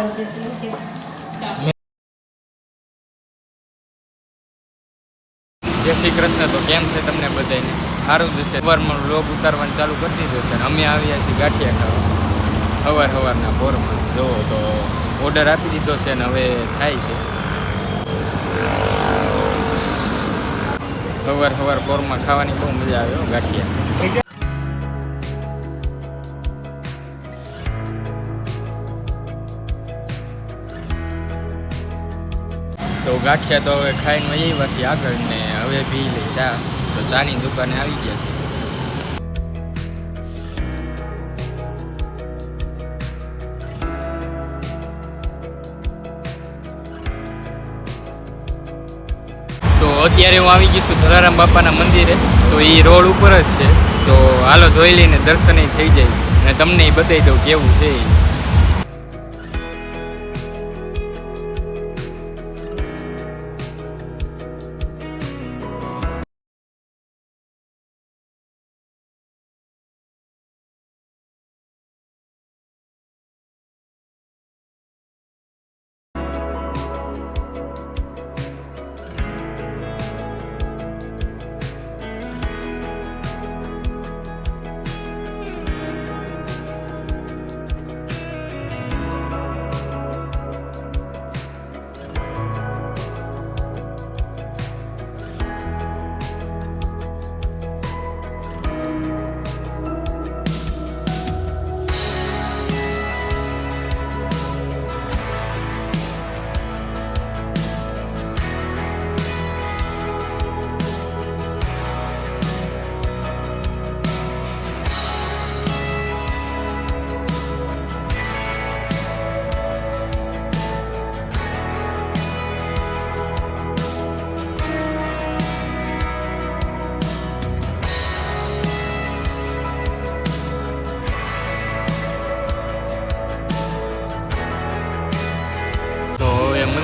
જય શ્રી કૃષ્ણ, તો કેમ છે તમને બધાને સારું જશે સવારમાં લોગ ઉતારવાનું ચાલુ કરી દીધું છે અમે આવ્યા છીએ ગાંઠિયા ખાવા. સવાર સવારના પોરમાં જુઓ તો ઓર્ડર આપી દીધો છે અને હવે થાય છે. સવાર સવાર પોરમાં ખાવાની બહુ મજા આવે ગાંઠિયા. ગાંઠિયા તો હવે ખાઈને વહી પછી આગળ ને હવે પી લઈ ચા તો ચાની દુકાને આવી ગયા છે. અત્યારે હું આવી ગઈ છું જલારામ બાપાના મંદિરે. તો એ રોડ ઉપર જ છે. તો હાલો જોઈ લઈને દર્શન થઈ જાય. અને તમને એ બતાવી દઉં કેવું છે ઈ.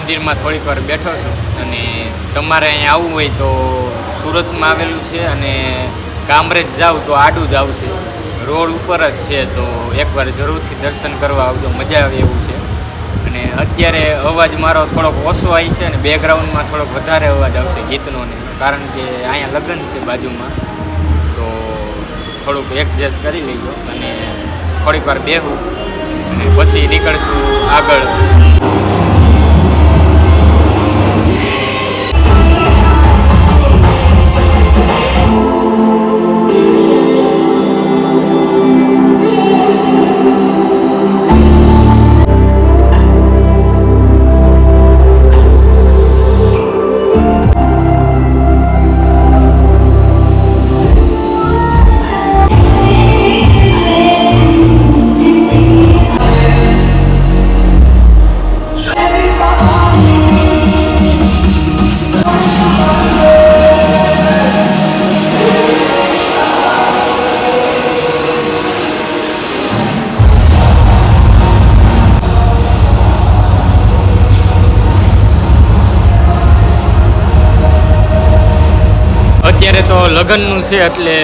મંદિરમાં થોડીક વાર બેઠો છું અને તમારે અહીંયા આવવું હોય તો સુરતમાં આવેલું છે અને કામરેજ જાવ તો આડું જ આવશે. રોડ ઉપર જ છે તો એકવાર જરૂરથી દર્શન કરવા આવજો, મજા આવે એવું છે. અને અત્યારે અવાજ મારો થોડોક ઓછો આવી છે અને બેકગ્રાઉન્ડમાં થોડોક વધારે અવાજ આવશે ગીતનો ને, કારણ કે અહીંયા લગ્ન છે બાજુમાં. તો થોડુંક એડજસ્ટ કરી લેજો અને થોડીક વાર બેહું અને પછી નીકળશું આગળ. લગ્નનું છે એટલે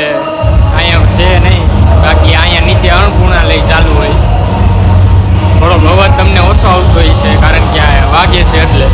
અહીંયા છે નહીં. બાકી અહીંયા નીચે અણપૂર્ણા લઈ ચાલુ હોય. થોડોક અવાજ તમને ઓછો આવતો હોય છે, કારણ કે આ વાગે છે એટલે.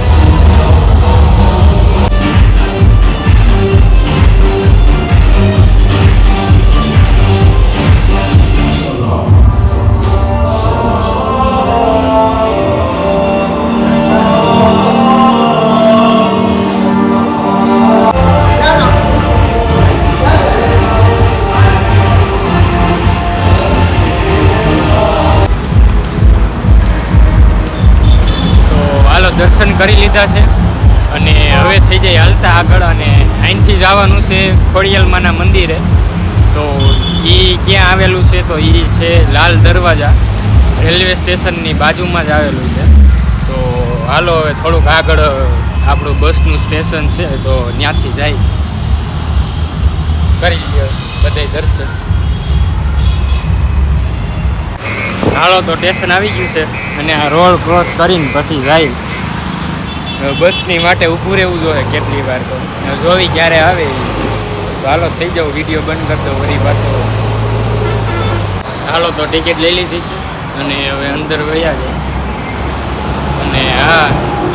કરી લીધા છે. અને હવે થઈ જાય હાલતા આગળ અને અહીંથી જવાનું છે ખોડિયલમાના મંદિરે. તો એ ક્યાં આવેલું છે? તો એ છે લાલ દરવાજા. રેલવે સ્ટેશનની બાજુમાં જ આવેલું છે. તો હાલો હવે થોડુંક આગળ આપણું બસનું સ્ટેશન છે, તો ત્યાંથી જાય. કરી લઈએ બધે દર્શન. હાલો તો સ્ટેશન આવી ગયું છે અને આ રોડ ક્રોસ કરીને પછી જાય. બસની માટે ઊભું રહેવું જોઈએ કેટલી વાર તો. જોવી ક્યારે આવે તો હાલો, થઈ જાવ વીડિયો બંધ કરી દો, વળી પાછો. હાલો, તો ટિકિટ લઈ લીધી છે અને હવે અંદર ગયા. છે અને હા,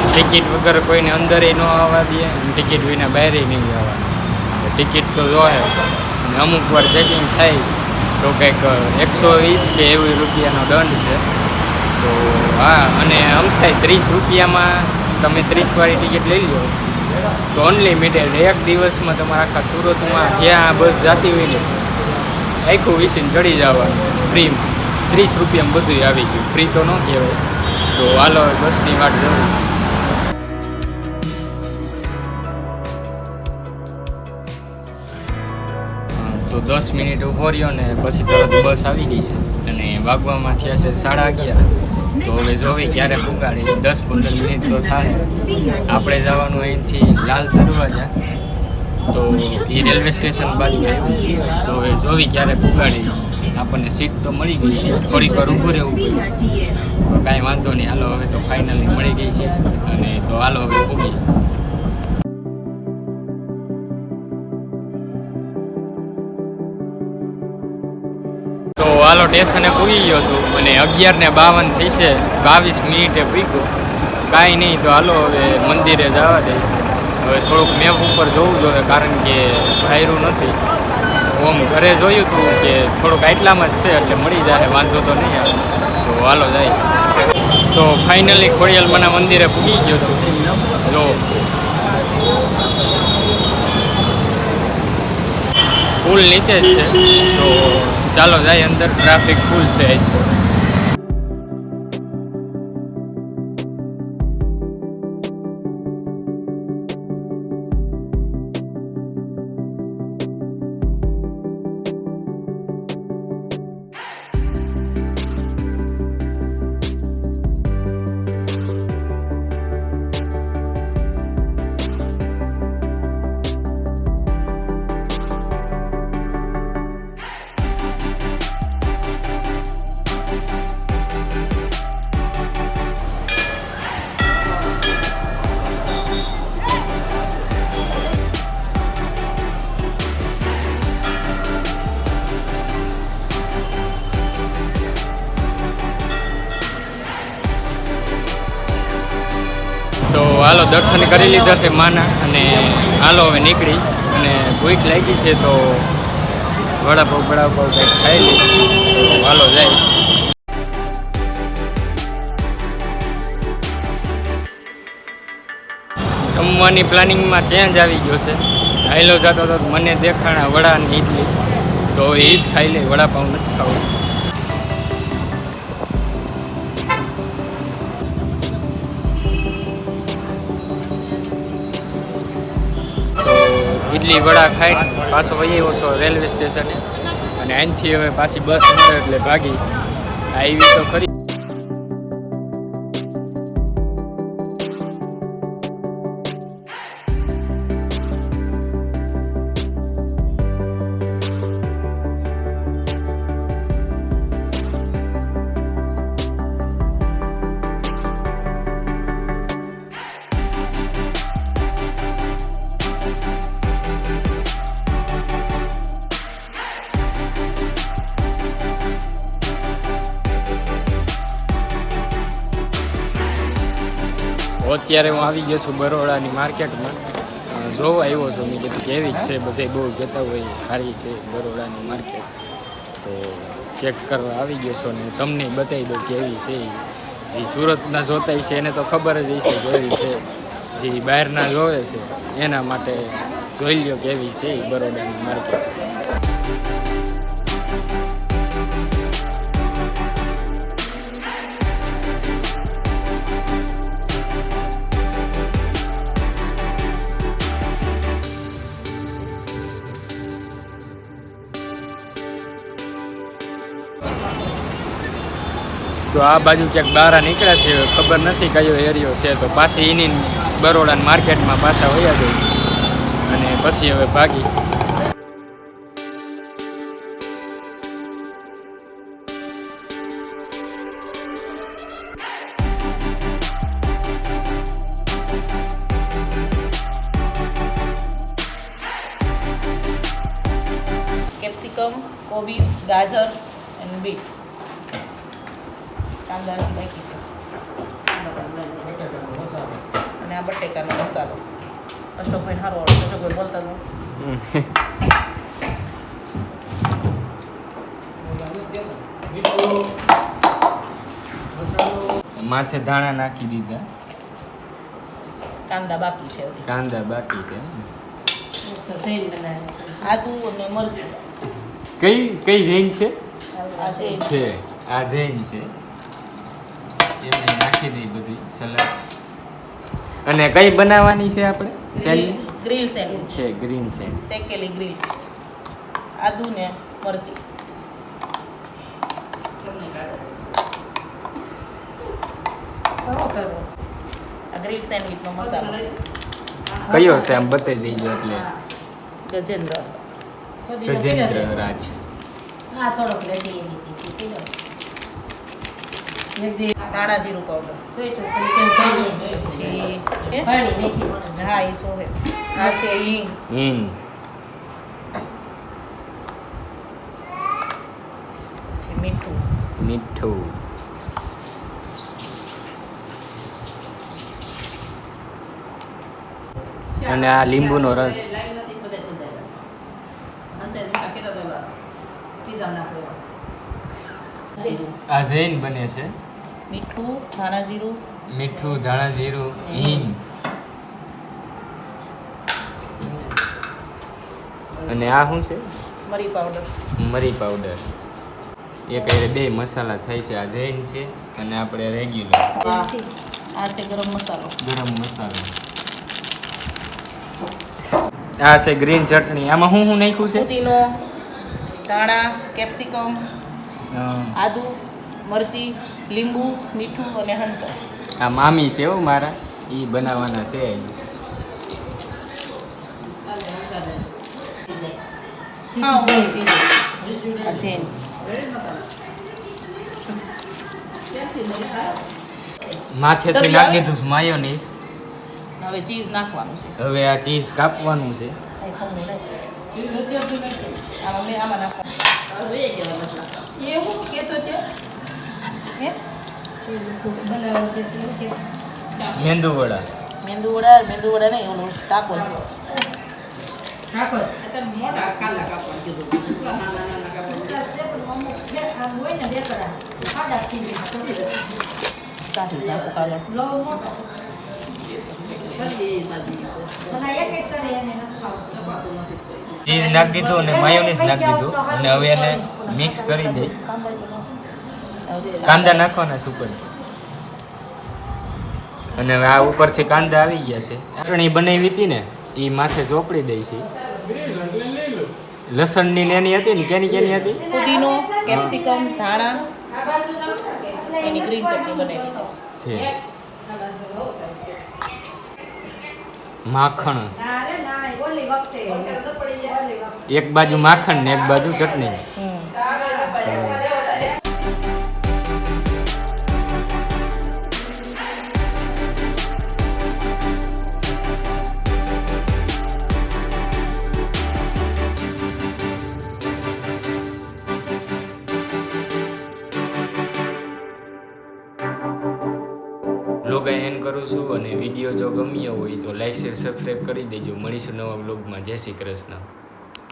ટિકિટ વગર કોઈને અંદર ન આવવા દે ટિકિટ વિના બહાર નહીં આવવા ટિકિટ તો જોહે અને અમુક વાર ચેકિંગ થાય તો કંઈક એકસો વીસ કે એવી રૂપિયાનો દંડ છે. તો હા, અને આમ થાય ત્રીસ રૂપિયામાં તમે ત્રીસવાળી ટિકિટ લઈ લો તો અનલિમિટેડ એક દિવસમાં તમારા આખા સુરતમાં જ્યાં બસ જતી હોય ને, આખું વિસીને ચડી જવાનું. ફ્રીમાં ત્રીસ રૂપિયામાં બધું આવી ગયું. ફ્રી તો ન કહેવાય. તો હાલો, બસની વાટ જવું તો દસ મિનિટ ઊભો રહ્યો ને, પછી તરત બસ આવી ગઈ છે. અને વાગવામાં થયા છે સાડા અગિયાર. તો હવે જોવી, ક્યારે પુગાડી? દસ પંદર મિનિટ તો થાય. આપણે જવાનું અહીંથી લાલ દરવાજા. તો એ રેલવે સ્ટેશન બાજુ આવ્યું. તો હવે જોવી ક્યારે પુગાડી. આપણને સીટ તો મળી ગઈ છે. થોડીક વાર ઊભું રહેવું પડ્યું. કાંઈ વાંધો નહીં. હાલો, હવે તો ફાઇનલી મળી ગઈ છે. અને તો હાલો, હવે પૂગી હાલો સ્ટેશને પૂગી ગયો છું. અને અગિયાર ને બાવન થઈ છે બાવીસ મિનિટે પૂગ્યો. કાંઈ નહીં તો હાલો હવે મંદિરે જવા દે. હવે થોડુંક મેપ ઉપર જોવું જોઈએ કારણ કે ભાયરું નથી. ઓમ ઘરે જોયું હતું કે થોડુંક આટલામાં જ છે એટલે મળી જાય, વાંધો તો નહીં આવે. તો હાલો જાય. તો ફાઇનલી ખોડિયાલમાના મંદિરે પૂગી ગયો છું. જો. પુલ નીચે જ છે. તો ચાલો જાય અંદર ટ્રાફિક ફૂલ છે આજ તો તો દર્શન કરી લીધા છે માના અને હાલો હવે નીકળી અને ભૂખ લાગી છે તો વડાપાઉ વડાપાઉ કંઈક ખાઈ તો હાલો જાય. જમવાની પ્લાનિંગમાં ચેન્જ આવી ગયો છે. હાઈલો જતો તો મને દેખાણા વડા ને ઇડલી તો એ જ ખાઈ લે વડાપાઉં નથી ખાવું. ઇડલી વડા ખાઈ પાછો વહી આવ્યો છો રેલવે સ્ટેશને. અને અહીંથી હવે પાછી બસ મળે એટલે ભાગી. આવી તો ખરી. અત્યારે હું આવી ગયો છું બરોડાની માર્કેટમાં. જોવા આવ્યો છું. મેં કીધું કેવી છે બધે બહુ કહેતા હોય સારી છે બરોડાની માર્કેટ. તો ચેક કરવા આવી ગયો છો ને તમને બતાવી દઉં કેવી છે જે સુરતના જોતા છે એને તો ખબર જ હશે કેવી છે. જે બહારના જોવે છે, એના માટે જોઈ લ્યો કેવી છે બરોડાની માર્કેટ. આ બાજુ ક્યાંક બહાર નીકળ્યા છે ખબર નથી કયો એરિયો છે. તો પાછી એની બરોડા માર્કેટમાં પાછા વયા જઈ અને પછી હવે ભાગી. કાંદા બાકી છે. આ બટેકાનો મસાલો. અશોકભાઈ સારો આવડે અશોકભાઈ બોલતા જાઓ માથે ધાણા નાખી દીધા. કાંદા બાકી છે કાંદા બાકી છે. આદુ અને મરચું. કઈ કઈ જૈન છે? આ જૈન. છે આ જૈન છે. નાખી દઈ બધી સલાડ અને કઈ બનાવવાની છે આપણે? ગ્રીલ સેન્ડવિચ છે ગ્રીન સેન્ડવિચ શેકેલી ગ્રીલ. આદુ ને મરચી. આ ગ્રીલ સેન્ડવિચનો મસાલો. કયો છે? આમ બતાવી દેજો એટલે. ગજેન્દ્ર. ગજેન્દ્ર રાજ. હા થોડોક રેડી એવી એક ધાણા જીરું પાવડર પછી હે? એ જોવે આ છે હિંગ હિંગ પછી મીઠું મીઠું અને આ લીંબુનો રસ આ જૈન બને છે મીઠું ધાણા જીરું. મીઠું ધાણા જીરું હિંગ. અને આ શું છે? મરી પાવડર મરી પાવડર એ કઈ બે મસાલા થાય છે. આ જૈન છે અને આપણે રેગ્યુલર આ છે ગરમ મસાલો. ગરમ મસાલો. આ છે ગ્રીન ચટણી. આમાં હું હું નાખ્યું છે? પુદીનો ધાણા કેપ્સિકમ આદુ મરચી લીંબુ મીઠું અને હંચર આ મામી છે હો મારા. એ બનાવવાના છે માથે તો નાખી દીધું છે માયોનીઝ. હવે ચીઝ નાખવાનું છે. હવે આ ચીઝ કાપવાનું છે. આમાં આમાં નાખવાનું એ હું કહેતો છે? મેંદુ વડા. મેંદુ વડા મેંદુ વડા નહીં ઓલું ટાકો રાખો આમ હોય ને બે કડા સાડા થી કાઢી નાખો કાગળ લો મોટો મને એક સરે એને ચીઝ નાખી દીધું અને માયોનીઝ નાખી દીધું. અને હવે એને મિક્સ કરી દઈ કાંદા નાખવાના છે ઉપર. અને આ ઉપરથી કાંદા આવી ગયા છે. ચટણી બનાવી હતી ને એ માથે ચોપડી દઈ છે. લસણની ને એની હતી ને કેની કેની હતી? ફુદીનો કેપ્સિકમ ધાણા એની ગ્રીન ચટણી બનાવી છે. માખણ. એક બાજુ માખણ ને એક બાજુ ચટણી. શેર સબસ્ક્રાઈબ કરી દેજો. મળીશું નવા બ્લોગમાં જય શ્રી કૃષ્ણ.